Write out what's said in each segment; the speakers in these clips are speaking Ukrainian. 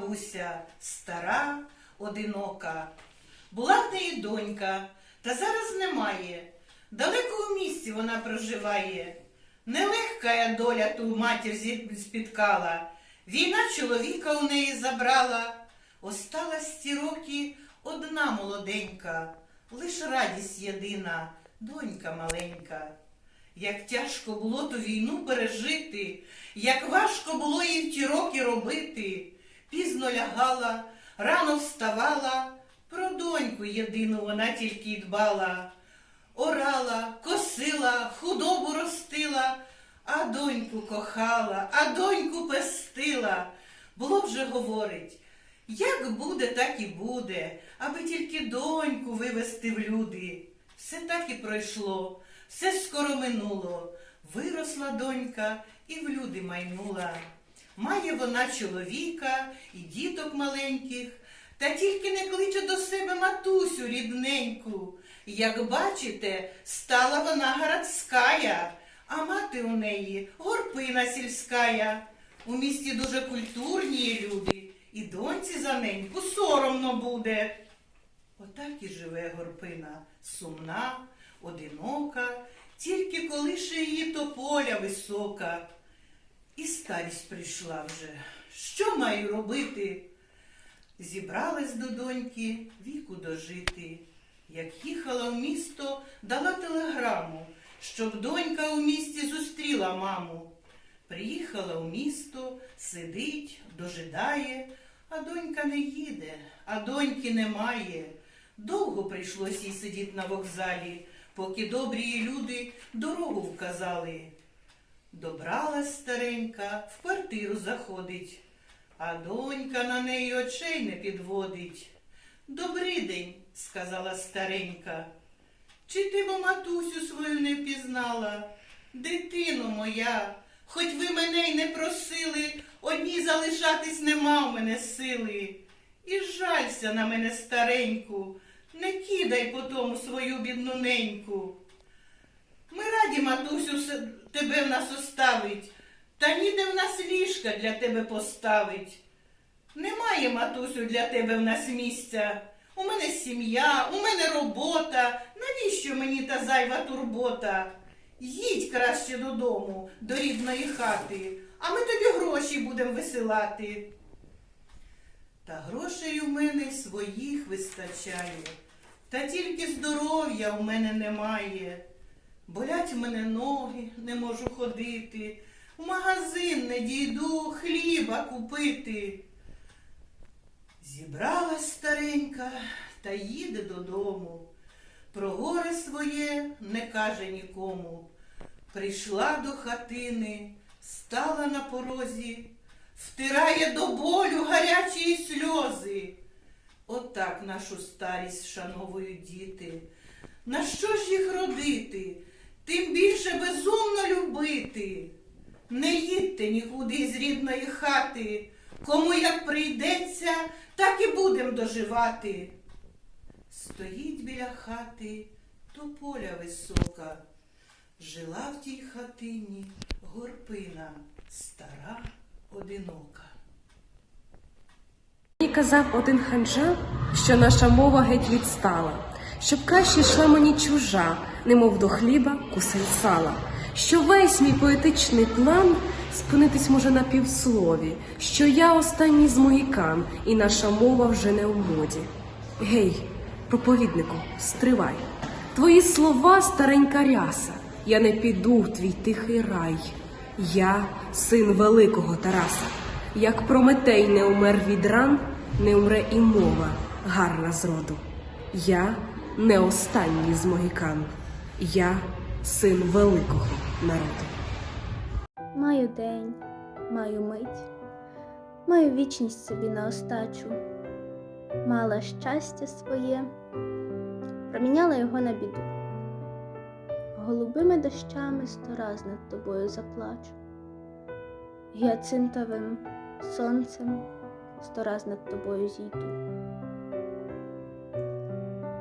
бабуся стара, одинока. Була в неї донька, та зараз немає. Далеко у місті вона проживає. Нелегка доля ту матір спіткала. Війна чоловіка у неї забрала. Осталась ті роки одна молоденька, лиш радість єдина, донька маленька. Як тяжко було ту війну пережити, як важко було їй ті роки робити. Пізно лягала, рано вставала, про доньку єдину вона тільки й дбала. Орала, косила, худобу ростила, а доньку кохала, а доньку пестила. Було вже говорить, як буде, так і буде, аби тільки доньку вивести в люди. Все так і пройшло, все скоро минуло. Виросла донька і в люди майнула. Має вона чоловіка і діток маленьких, та тільки не кличе до себе матусю рідненьку. Як бачите, стала вона городськая, а мати у неї горпина сільськая. У місті дуже культурні люди, і доньці за неньку соромно буде. Отак і живе горпина, сумна, одинока, тільки колише її тополя висока. І старість прийшла вже. Що маю робити? Зібралась до доньки віку дожити. Як їхала в місто, дала телеграму, щоб донька у місті зустріла маму. Приїхала в місто, сидить, дожидає, а донька не їде, а доньки немає. Довго прийшлось їй сидіти на вокзалі, поки добрі люди дорогу вказали. Добралась старенька, в квартиру заходить, а донька на неї очей не підводить. Добрий день, сказала старенька. Чи ти бо матусю свою не впізнала? Дитино моя, хоч ви мене й не просили, одній залишатись нема в мене сили. І жалься на мене стареньку, не кидай по тому свою бідну неньку. Ми раді, матусю, тебе в нас оставить, та ніде в нас ліжка для тебе поставить. Немає, матусю, для тебе в нас місця. У мене сім'я, у мене робота. Навіщо мені та зайва турбота? Їдь краще додому, до рідної хати, а ми тобі гроші будемо висилати. Та грошей у мене своїх вистачає, та тільки здоров'я у мене немає. Болять мене ноги, не можу ходити, в магазин не дійду хліба купити. Зібралась старенька та їде додому. Про горе своє не каже нікому. Прийшла до хатини, стала на порозі, втирає до болю гарячі сльози. Отак нашу старість вшановують діти. На що ж їх родити? Тим більше безумно любити. Не їдьте нікуди з рідної хати. Кому як прийдеться, так і будем доживати. Стоїть біля хати тополя висока. Жила в тій хатині горпина, стара, одинока. Мені казав один ханжа, що наша мова геть відстала, щоб краще йшла мені чужа, немов до хліба кусень сала, що весь мій поетичний план спинитись може на півслові, що я останній з могікан, і наша мова вже не в моді. Гей, проповіднику, стривай, твої слова старенька ряса, я не піду в твій тихий рай. Я син великого Тараса. Як Прометей не умер від ран, не умре і мова гарна з роду. Я не останній з могікан, я син великого народу. Маю день, маю мить, маю вічність собі на остачу. Мала щастя своє, проміняла його на біду. Голубими дощами сто раз над тобою заплачу. Гіацинтовим сонцем сто раз над тобою зійду.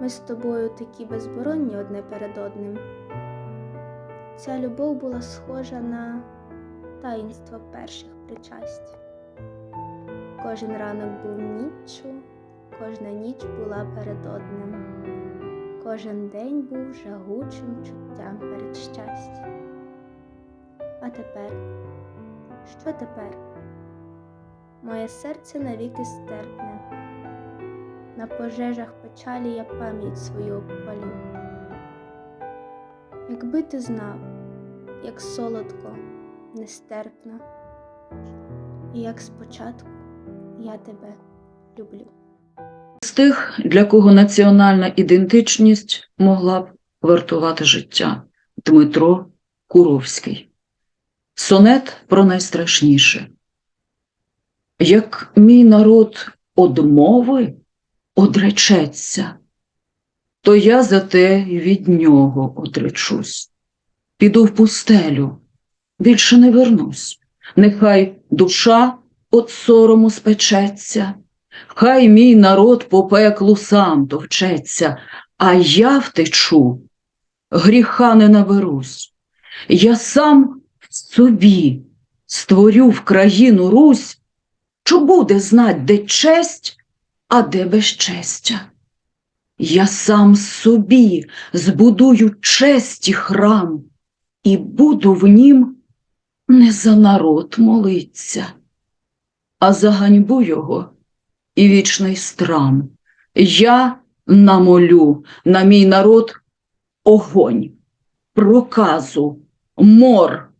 Ми з тобою такі безборонні одне перед одним. Ця любов була схожа на таїнство перших причасть. Кожен ранок був ніччю, кожна ніч була перед одним. Кожен день був жагучим чуттям перед щастям. А тепер, що тепер? Моє серце навіки стерпне. На пожежах печалі я пам'ять свою обпалю. Якби ти знав, як солодко, нестерпно, і як спочатку я тебе люблю. з тих, для кого національна ідентичність могла б вартувати життя. Дмитро Куровський. Сонет про найстрашніше. Як мій народ одмови одречеться, то я за те від нього одречусь. Піду в пустелю, більше не вернусь. Нехай душа от сорому спечеться. Хай мій народ по пеклу сам товчеться, а я втечу, гріха не наберусь. Я сам собі створю в країну Русь, що буде знать, де честь, а де безчестя. Я сам собі збудую честі храм, і буду в нім не за народ молиться, а за ганьбу його і вічний страм. Я намолю на мій народ огонь, проказу, мор,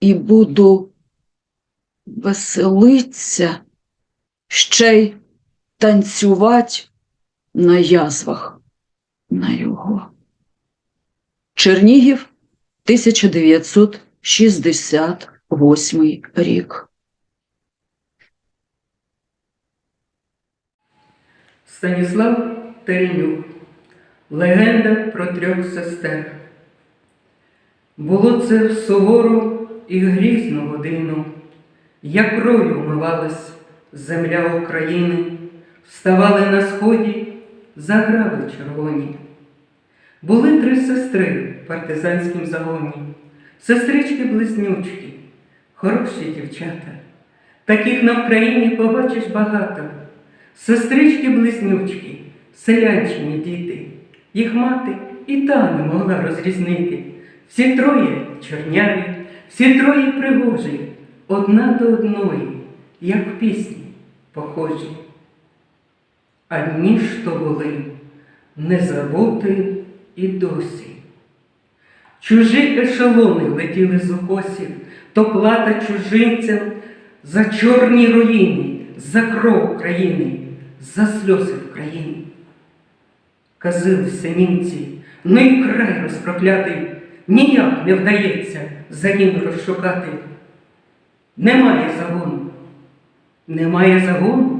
і буду веселиться, ще й танцювать на язвах на його. Чернігів, 1968 рік. Станіслав Теренюк. Легенда про трьох сестер. Було це в сувору і грізну годину, як кров'ю вмивалась земля України, вставали на сході заграви червоні. Були три сестри в партизанськім загоні, сестрички-близнючки, хороші дівчата. Таких на Вкраїні побачиш багато. Сестрички-близнючки, селянчині діти, їх мати і та не могла розрізнити. Всі троє чорняві, всі троє пригожі, одна до одної, як пісні похожі. Одні ж то були не забути і досі. Чужі ешелони летіли з укосів, то плата чужинцям за чорні руїни, за кров країни, за сльози в країні. Казилися німці, ну й край розпроклятий, ніяк не вдається за ним розшукати. Немає загону, немає загону,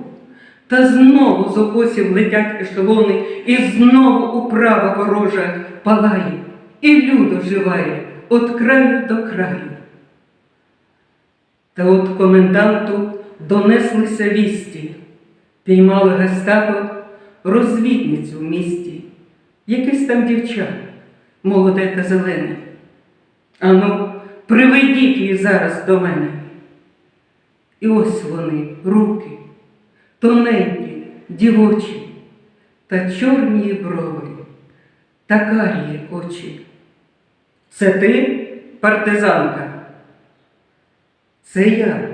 та знову з окосів летять ешелони, і знову управа ворожа палає, і людо живає от краю до краю. Та от коменданту донеслися вісті, піймали гестапо розвідницю в місті, якесь там дівча, молоде та зелене. Ану, приведіть її зараз до мене. І ось вони, руки, тоненькі, дівочі, та чорні брови, та карії очі. Це ти, партизанка? Це я,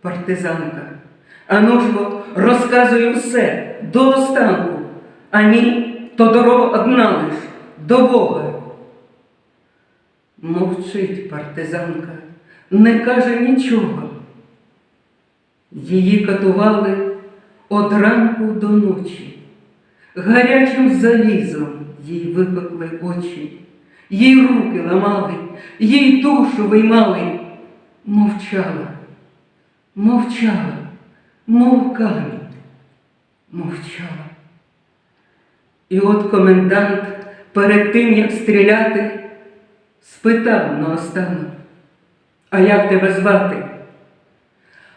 партизанка. Ану ж бо розказую все до останку, а ні, то дорога одна лиш до Бога. Мовчить партизанка, не каже нічого. Її катували од ранку до ночі, гарячим залізом їй випекли очі, їй руки ламали, їй душу виймали, мовчала, мовчала, мов камінь, мовчала. І от комендант перед тим, як стріляти, спитав наостанок, а як тебе звати?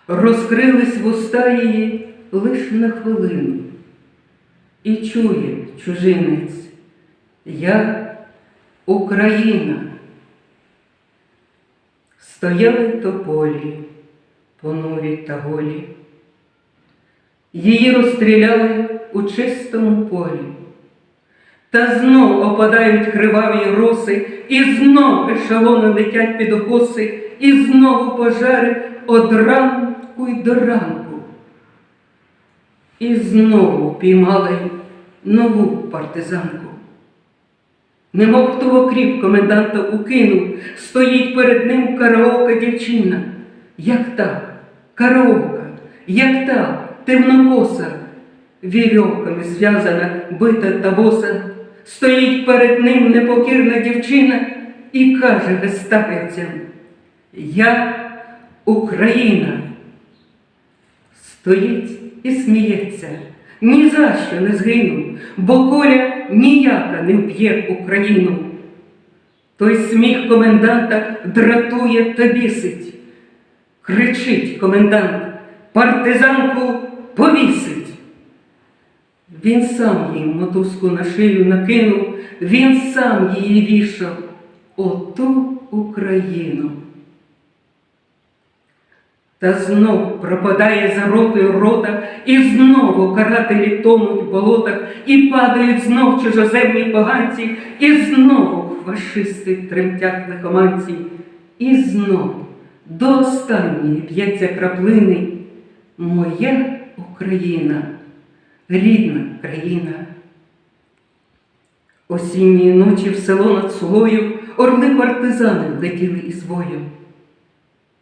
Розкрились вуста її лиш на хвилину. І чує чужинець, я Україна. Стояли тополі, понурі та голі, Її розстріляли у чистому полі. Та знов опадають криваві роси, і знов ешелони летять під окоси, і знову пожари од ранку й до ранку. І знову піймали нову партизанку. Немов хто в окріп коменданта укинув, стоїть перед ним караока дівчина. Як та, караока, як та, темнокоса, вірьовками зв'язана, бита та боса, стоїть перед ним непокірна дівчина і каже гестапівцям, Я Україна. Стоїть і сміється, ні за що не згину, бо коля ніяка не вб'є Україну. Той сміх коменданта дратує та бісить. Кричить комендант, партизанку повісить. Він сам їй мотузку на шию накинув, він сам її вішав оту Україну. Та знов пропадає за ротою рота, і знову карателі тонуть в болотах, і падають знов чужоземні поганці, і знову фашисти тремтять лихоманці, і знов до останньої п'ється краплини моя Україна, рідна країна. Осінньої ночі в село над Сулою орли партизани летіли із бою.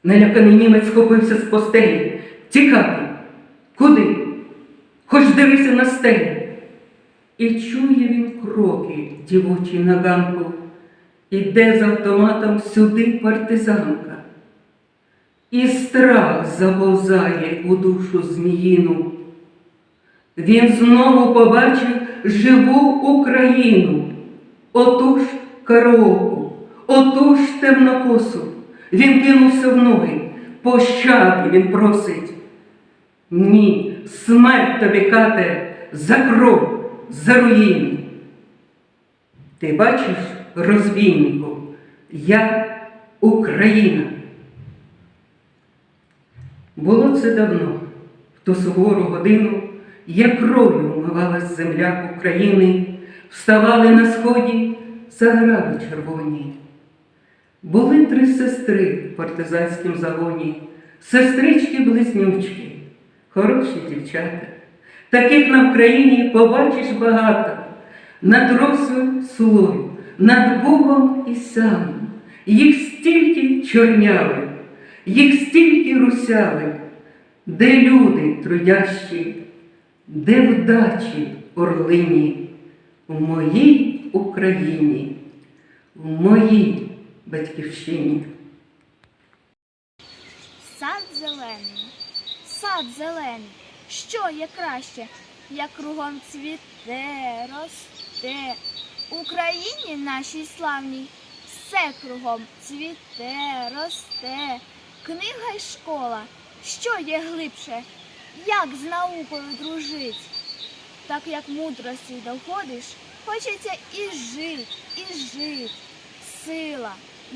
Наляканий німець схопився з постелі. Тікати. Куди? Хоч дивися на стелі. І чує він кроки дівочі на ганку. Іде з автоматом сюди партизанка. І страх заповзає у душу зміїну. Він знову побачив живу Україну, оту ж караоку, оту ж темнокосу. Він кинувся в ноги, пощади він просить. Ні, смерть тобі, кате, за кров, за руїни. Ти бачиш, розбійнику, я Україна. Було це давно, в ту сувору годину, як кров'ю вмивалась земля України, вставали на сході заграви червоні. Були три сестри в партизанськім загоні, сестрички-близнючки, хороші дівчата. Таких на Вкраїні побачиш багато, над росою сулою, над Богом і сам. Їх стільки чорняли, їх стільки русяли, де люди трудящі, де вдачі орлині, в моїй Україні, в моїй батьківщині. Сад зелений, сад зелений, що є краще, як кругом цвіте, росте. Україні нашій славній все кругом цвіте, росте. Книга й школа, що є глибше, як з наукою дружить. Так як мудрості доходиш, хочеться і жить, і жить. Сила,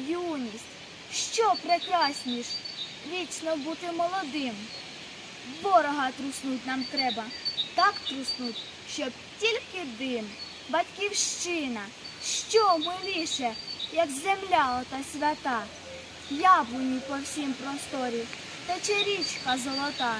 юність, що прекрасніш, вічно бути молодим. Ворога труснуть нам треба, так труснуть, щоб тільки дим. Батьківщина, що миліше, як земля ота свята, яблуні по всім просторі, тече річка золота.